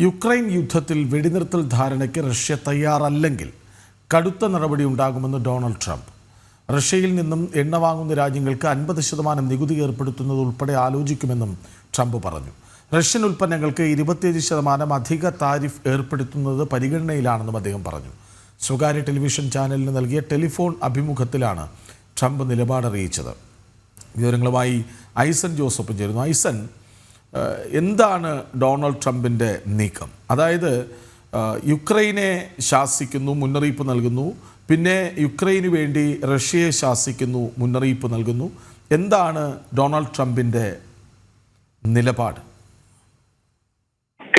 Ukraine യുദ്ധത്തിൽ വെടിനിർത്തൽ ധാരണയ്ക്ക് Russia തയ്യാറല്ലെങ്കിൽ കടുത്ത നടപടി ഉണ്ടാകുമെന്ന് ഡൊണാൾഡ് ട്രംപ്. റഷ്യയിൽ നിന്നും എണ്ണ വാങ്ങുന്ന രാജ്യങ്ങൾക്ക് അൻപത് ശതമാനം നികുതി ഏർപ്പെടുത്തുന്നത് ഉൾപ്പെടെ ആലോചിക്കുമെന്നും ട്രംപ് പറഞ്ഞു. റഷ്യൻ ഉൽപ്പന്നങ്ങൾക്ക് ഇരുപത്തിയഞ്ച് ശതമാനം അധിക താരിഫ് ഏർപ്പെടുത്തുന്നത് പരിഗണനയിലാണെന്നും അദ്ദേഹം പറഞ്ഞു. സ്വകാര്യ ടെലിവിഷൻ ചാനലിന് നൽകിയ ടെലിഫോൺ അഭിമുഖത്തിലാണ് ട്രംപ് നിലപാടറിയിച്ചത്. വിവരങ്ങളുമായി ഐസൻ ജോസഫ് ചേരുന്നു. ഐസൻ എന്താണ് ഡൊണാൾഡ് ട്രംപിന്റെ നീക്കം? അതായത് യുക്രൈനെ ശാസിക്കുന്നു മുന്നറിയിപ്പ് നൽകുന്നു. പിന്നെ യുക്രൈന് വേണ്ടി റഷ്യയെ ശാസിക്കുന്നു മുന്നറിയിപ്പ് നൽകുന്നു. എന്താണ് ഡൊണാൾഡ് ട്രംപിന്റെ നിലപാട്?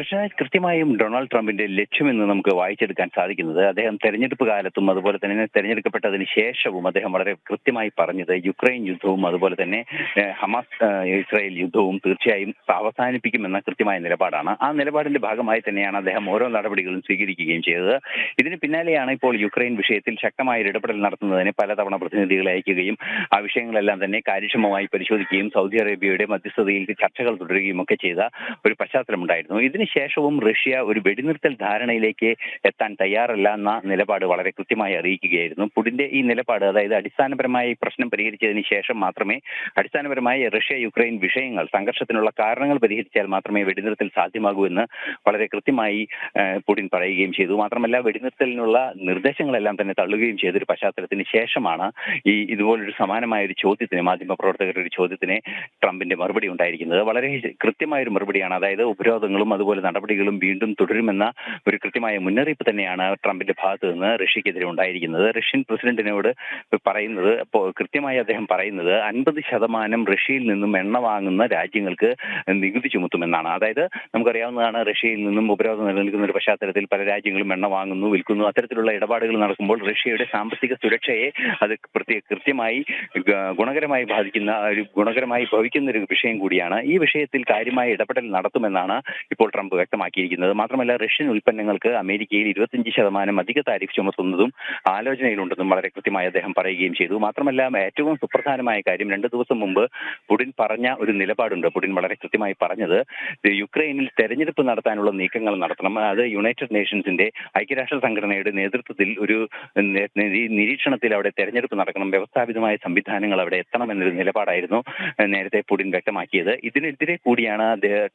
കൃഷ്ണരാജ് കൃത്യമായും ഡൊണാൾഡ് ട്രംപിന്റെ ലക്ഷ്യമെന്ന് നമുക്ക് വായിച്ചെടുക്കാൻ സാധിക്കുന്നത് അദ്ദേഹം തെരഞ്ഞെടുപ്പ് കാലത്തും അതുപോലെ തന്നെ തെരഞ്ഞെടുക്കപ്പെട്ടതിന് ശേഷവും അദ്ദേഹം വളരെ കൃത്യമായി പറഞ്ഞത് യുക്രൈൻ യുദ്ധവും അതുപോലെ തന്നെ ഹമാസ് ഇസ്രായേൽ യുദ്ധവും തീർച്ചയായും അവസാനിപ്പിക്കുമെന്ന കൃത്യമായ നിലപാടാണ്. ആ നിലപാടിന്റെ ഭാഗമായി തന്നെയാണ് അദ്ദേഹം ഓരോ നടപടികളും സ്വീകരിക്കുകയും ചെയ്തത്. ഇതിന് പിന്നാലെയാണ് ഇപ്പോൾ യുക്രൈൻ വിഷയത്തിൽ ശക്തമായ ഇടപെടൽ നടത്തുന്നതിന് പലതവണ പ്രതിനിധികൾ അയക്കുകയും ആ വിഷയങ്ങളെല്ലാം തന്നെ കാര്യക്ഷമമായി പരിശോധിക്കുകയും സൗദി അറേബ്യയുടെ മധ്യസ്ഥതയിൽ ചർച്ചകൾ തുടരുകയും ഒക്കെ ചെയ്ത ഒരു പശ്ചാത്തലമുണ്ടായിരുന്നു. ഇതിനുശേഷവും റഷ്യ ഒരു വെടിനിർത്തൽ ധാരണയിലേക്ക് എത്താൻ തയ്യാറല്ല എന്ന നിലപാട് വളരെ കൃത്യമായി അറിയിക്കുകയായിരുന്നു. പുടിന്റെ ഈ നിലപാട് അതായത് അടിസ്ഥാനപരമായി പ്രശ്നം പരിഹരിച്ചതിന് ശേഷം മാത്രമേ അടിസ്ഥാനപരമായി റഷ്യ യുക്രൈൻ വിഷയങ്ങൾ സംഘർഷത്തിനുള്ള കാരണങ്ങൾ പരിഹരിച്ചാൽ മാത്രമേ വെടിനിർത്തൽ സാധ്യമാകൂ എന്ന് വളരെ കൃത്യമായി പുടിൻ പറയുകയും ചെയ്തു. മാത്രമല്ല വെടിനിർത്തലിനുള്ള നിർദ്ദേശങ്ങളെല്ലാം തന്നെ തള്ളുകയും ചെയ്തൊരു പശ്ചാത്തലത്തിന് ശേഷമാണ് ഈ ഇതുപോലൊരു സമാനമായ ഒരു ചോദ്യത്തിന് മാധ്യമപ്രവർത്തകരുടെ ഒരു ചോദ്യത്തിന് ട്രംപിന്റെ മറുപടി ഉണ്ടായിരിക്കുന്നത്. വളരെ കൃത്യമായ ഒരു മറുപടിയാണ്. അതായത് ഉപരോധങ്ങളും അതുപോലെ നടപടികളും വീണ്ടും തുടരുമെന്ന ഒരു കൃത്യമായ മുന്നറിയിപ്പ് തന്നെയാണ് ട്രംപിന്റെ ഭാഗത്ത് നിന്ന് റഷ്യക്കെതിരെ ഉണ്ടായിരിക്കുന്നത്. റഷ്യൻ പ്രസിഡന്റിനോട് പറയുന്നത് കൃത്യമായി അദ്ദേഹം പറയുന്നത് അൻപത് ശതമാനം റഷ്യയിൽ നിന്നും എണ്ണ വാങ്ങുന്ന രാജ്യങ്ങൾക്ക് നികുതി ചുമത്തുമെന്നാണ്. അതായത് നമുക്കറിയാവുന്നതാണ് റഷ്യയിൽ നിന്നും ഉപരോധം നിലനിൽക്കുന്ന ഒരു പശ്ചാത്തലത്തിൽ പല രാജ്യങ്ങളും എണ്ണ വാങ്ങുന്നു വിൽക്കുന്നു. അത്തരത്തിലുള്ള ഇടപാടുകൾ നടക്കുമ്പോൾ റഷ്യയുടെ സാമ്പത്തിക സുരക്ഷയെ അത് കൃത്യമായി ഗുണകരമായി ബാധിക്കുന്ന ഒരു ഗുണകരമായി ഭവിക്കുന്ന ഒരു വിഷയം കൂടിയാണ്. ഈ വിഷയത്തിൽ കാര്യമായ ഇടപെടൽ നടത്തുമെന്നാണ് ഇപ്പോൾ ട്രംപ് വ്യക്തമാക്കിയിരിക്കുന്നത്. മാത്രമല്ല റഷ്യൻ ഉൽപ്പന്നങ്ങൾക്ക് അമേരിക്കയിൽ ഇരുപത്തിയഞ്ച് ശതമാനം അധിക താരിഫ് ചുമത്തുന്നതും ആലോചനയിലുണ്ടെന്നും വളരെ കൃത്യമായി അദ്ദേഹം പറയുകയും ചെയ്തു. മാത്രമല്ല ഏറ്റവും സുപ്രധാനമായ കാര്യം രണ്ടു ദിവസം മുമ്പ് പുടിൻ പറഞ്ഞ ഒരു നിലപാടുണ്ട്. പുടിൻ വളരെ കൃത്യമായി പറഞ്ഞത് യുക്രൈനിൽ തെരഞ്ഞെടുപ്പ് നടത്താനുള്ള നീക്കങ്ങൾ നടത്തണം. അത് യുണൈറ്റഡ് നേഷൻസിന്റെ ഐക്യരാഷ്ട്ര സംഘടനയുടെ നേതൃത്വത്തിൽ ഒരു നിരീക്ഷണത്തിൽ അവിടെ തെരഞ്ഞെടുപ്പ് നടക്കണം. വ്യവസ്ഥാപിതമായ സംവിധാനങ്ങൾ അവിടെ എത്തണം എന്നൊരു നിലപാടായിരുന്നു നേരത്തെ പുടിൻ വ്യക്തമാക്കിയത്. ഇതിനെതിരെ കൂടിയാണ്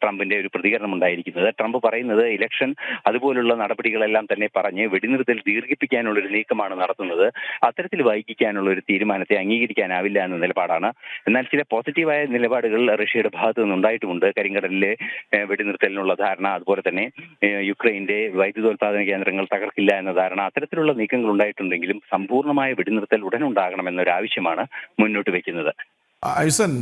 ട്രംപിന്റെ ഒരു പ്രതികരണം ഉണ്ടായിരിക്കുന്നത്. ട്രംപ് പറയുന്നത് ഇലക്ഷൻ അതുപോലുള്ള നടപടികളെല്ലാം തന്നെ പറഞ്ഞ് വെടിനിർത്തൽ ദീർഘിപ്പിക്കാനുള്ള ഒരു നീക്കമാണ് നടത്തുന്നത്. അത്തരത്തിൽ വൈകിക്കാനുള്ള ഒരു തീരുമാനത്തെ അംഗീകരിക്കാനാവില്ല എന്ന നിലപാടാണ്. എന്നാൽ ചില പോസിറ്റീവായ നിലപാടുകൾ റഷ്യയുടെ ഭാഗത്തു നിന്നുണ്ടായിട്ടുമുണ്ട്. കരിങ്കടലിലെ വെടിനിർത്തലിനുള്ള ധാരണ അതുപോലെ തന്നെ യുക്രൈന്റെ വൈദ്യുതോൽപാദന കേന്ദ്രങ്ങൾ തകർക്കില്ല എന്ന ധാരണ അത്തരത്തിലുള്ള നീക്കങ്ങൾ ഉണ്ടായിട്ടുണ്ടെങ്കിലും സമ്പൂർണമായ വെടിനിർത്തൽ ഉടൻ ഉണ്ടാകണമെന്നൊരു ആവശ്യമാണ് മുന്നോട്ട് വെക്കുന്നത്. ഐസൻ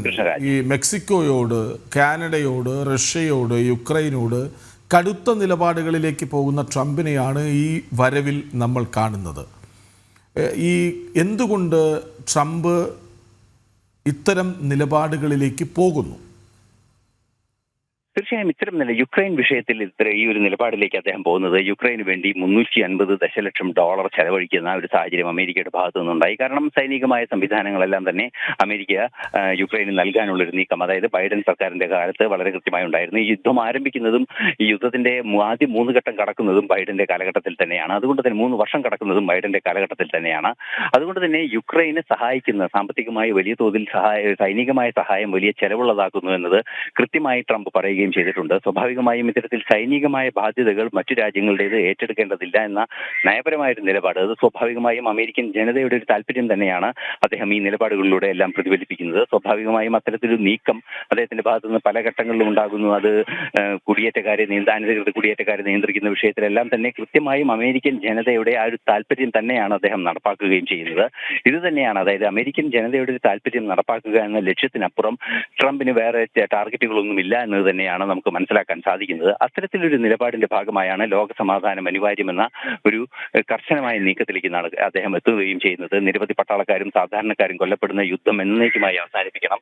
ഈ മെക്സിക്കോയോട് കാനഡയോട് റഷ്യയോട് യുക്രൈനോട് കടുത്ത നിലപാടുകളിലേക്ക് പോകുന്ന ട്രംപിനെയാണ് ഈ വരവിൽ നമ്മൾ കാണുന്നത്. ഈ എന്തുകൊണ്ട് ട്രംപ് ഇത്തരം നിലപാടുകളിലേക്ക് പോകുന്നു? തീർച്ചയായും ഇത്തരം നില യുക്രൈൻ വിഷയത്തിൽ ഇത്ര ഈ ഒരു നിലപാടിലേക്ക് അദ്ദേഹം പോകുന്നത് യുക്രൈന് വേണ്ടി മുന്നൂറ്റി അൻപത് ദശലക്ഷം ഡോളർ ചെലവഴിക്കുന്ന ഒരു സാഹചര്യം അമേരിക്കയുടെ ഭാഗത്തു നിന്നുണ്ടായി. കാരണം സൈനികമായ സംവിധാനങ്ങളെല്ലാം തന്നെ അമേരിക്ക യുക്രൈന് നൽകാനുള്ള ഒരു നീക്കം അതായത് ബൈഡൻ സർക്കാരിന്റെ കാലത്ത് വളരെ കൃത്യമായി ഉണ്ടായിരുന്നു. ഈ യുദ്ധം ആരംഭിക്കുന്നതും ഈ യുദ്ധത്തിന്റെ ആദ്യ മൂന്ന് ഘട്ടം കടക്കുന്നതും ബൈഡന്റെ കാലഘട്ടത്തിൽ തന്നെയാണ്. അതുകൊണ്ട് തന്നെ മൂന്ന് വർഷം കടക്കുന്നതും ബൈഡന്റെ കാലഘട്ടത്തിൽ തന്നെയാണ്. അതുകൊണ്ട് തന്നെ യുക്രൈനെ സഹായിക്കുന്ന സാമ്പത്തികമായി വലിയ തോതിൽ സഹായ സൈനികമായ സഹായം വലിയ ചെലവുള്ളതാക്കുന്നു എന്നത് കൃത്യമായി ട്രംപ് പറയുകയും ചെയ്തിട്ടുണ്ട്. സ്വാഭാവികമായും ഇത്തരത്തിൽ സൈനികമായ ബാധ്യതകൾ മറ്റു രാജ്യങ്ങളുടേത് ഏറ്റെടുക്കേണ്ടതില്ല എന്ന നയപരമായ ഒരു നിലപാട്. അത് സ്വാഭാവികമായും അമേരിക്കൻ ജനതയുടെ ഒരു താല്പര്യം തന്നെയാണ് അദ്ദേഹം ഈ നിലപാടുകളിലൂടെ എല്ലാം പ്രതിഫലിപ്പിക്കുന്നത്. സ്വാഭാവികമായും അത്തരത്തിലൊരു നീക്കം അദ്ദേഹത്തിന്റെ ഭാഗത്തു നിന്ന് പല ഘട്ടങ്ങളിലും ഉണ്ടാകുന്നു. അത് കുടിയേറ്റക്കാരെ അനധികൃത കുടിയേറ്റക്കാരെ നിയന്ത്രിക്കുന്ന വിഷയത്തിലെല്ലാം തന്നെ കൃത്യമായും അമേരിക്കൻ ജനതയുടെ ആ ഒരു താല്പര്യം തന്നെയാണ് അദ്ദേഹം നടപ്പാക്കുകയും ചെയ്യുന്നത്. ഇത് തന്നെയാണ് അതായത് അമേരിക്കൻ ജനതയുടെ ഒരു താല്പര്യം നടപ്പാക്കുക എന്ന ലക്ഷ്യത്തിനപ്പുറം ട്രംപിന് വേറെ ടാർഗറ്റുകളൊന്നുമില്ല എന്നത് തന്നെയാണ് നമുക്ക് മനസ്സിലാക്കാൻ സാധിക്കുന്നത്? അത്തരത്തിലൊരു നിലപാടിന്റെ ഭാഗമായാണ് ലോകസമാധാനം അനിവാര്യമെന്ന ഒരു കർശനമായ നീക്കത്തിലേക്ക് അദ്ദേഹം എത്തുകയും ചെയ്യുന്നത്. നിരവധി പട്ടാളക്കാരും സാധാരണക്കാരും കൊല്ലപ്പെടുന്ന യുദ്ധം എന്നേക്കുമായി അവസാനിപ്പിക്കണം.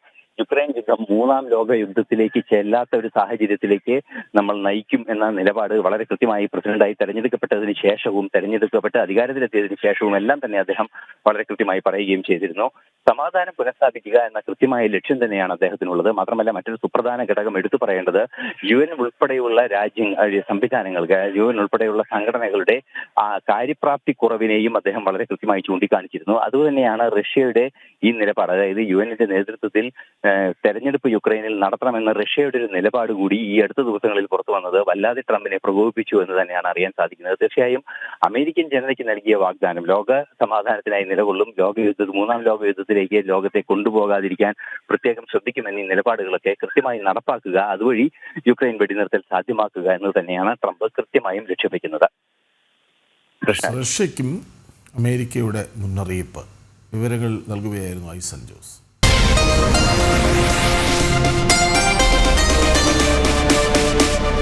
യുദ്ധം മൂന്നാം ലോക യുദ്ധത്തിലേക്ക് ചെല്ലാത്ത ഒരു സാഹചര്യത്തിലേക്ക് നമ്മൾ നയിക്കും എന്ന നിലപാട് വളരെ കൃത്യമായി പ്രസിഡന്റായി തെരഞ്ഞെടുക്കപ്പെട്ടതിന് ശേഷവും തെരഞ്ഞെടുക്കപ്പെട്ട് അധികാരത്തിലെത്തിയതിനു ശേഷവും എല്ലാം തന്നെ അദ്ദേഹം വളരെ കൃത്യമായി പറയുകയും ചെയ്തിരുന്നു. സമാധാനം പുനഃസ്ഥാപിക്കുക എന്ന കൃത്യമായ ലക്ഷ്യം തന്നെയാണ് അദ്ദേഹത്തിനുള്ളത്. മാത്രമല്ല മറ്റൊരു സുപ്രധാന ഘടകം എടുത്തു പറയേണ്ടത് യു എൻ ഉൾപ്പെടെയുള്ള രാജ്യ സംവിധാനങ്ങൾക്ക് യു എൻ ഉൾപ്പെടെയുള്ള സംഘടനകളുടെ ആ കാര്യപ്രാപ്തി കുറവിനെയും അദ്ദേഹം വളരെ കൃത്യമായി ചൂണ്ടിക്കാണിച്ചിരുന്നു. അതുതന്നെയാണ് റഷ്യയുടെ ഈ നിലപാട്. അതായത് യു എന്നിന്റെ നേതൃത്വത്തിൽ തെരഞ്ഞെടുപ്പ് യുക്രൈനിൽ നടത്തണമെന്ന റഷ്യയുടെ ഒരു നിലപാട് കൂടി ഈ അടുത്ത ദിവസങ്ങളിൽ പുറത്തു വന്നത് വല്ലാതെ ട്രംപിനെ പ്രകോപിപ്പിച്ചു എന്ന് തന്നെയാണ് അറിയാൻ സാധിക്കുന്നത്. തീർച്ചയായും അമേരിക്കൻ ജനതയ്ക്ക് നൽകിയ വാഗ്ദാനം ലോക സമാധാനത്തിനായി നിലകൊള്ളും ലോകയുദ്ധ മൂന്നാം ലോകയുദ്ധത്തിലേക്ക് ലോകത്തെ കൊണ്ടുപോകാതിരിക്കാൻ പ്രത്യേകം ശ്രദ്ധിക്കുമെന്നീ നിലപാടുകളൊക്കെ കൃത്യമായി നടപ്പാക്കുക അതുവഴി യുക്രൈൻ വെടിനിർത്തൽ സാധ്യമാക്കുക എന്ന് തന്നെയാണ് ട്രംപ് കൃത്യമായും ലക്ഷ്യം വെക്കുന്നത് കൃഷ്ണ റഷ്യയ്ക്കും അമേരിക്കയുടെ മുന്നറിയിപ്പ്. വിവരങ്ങൾ നൽകുകയായിരുന്നു ഐസൻ ജോസ്.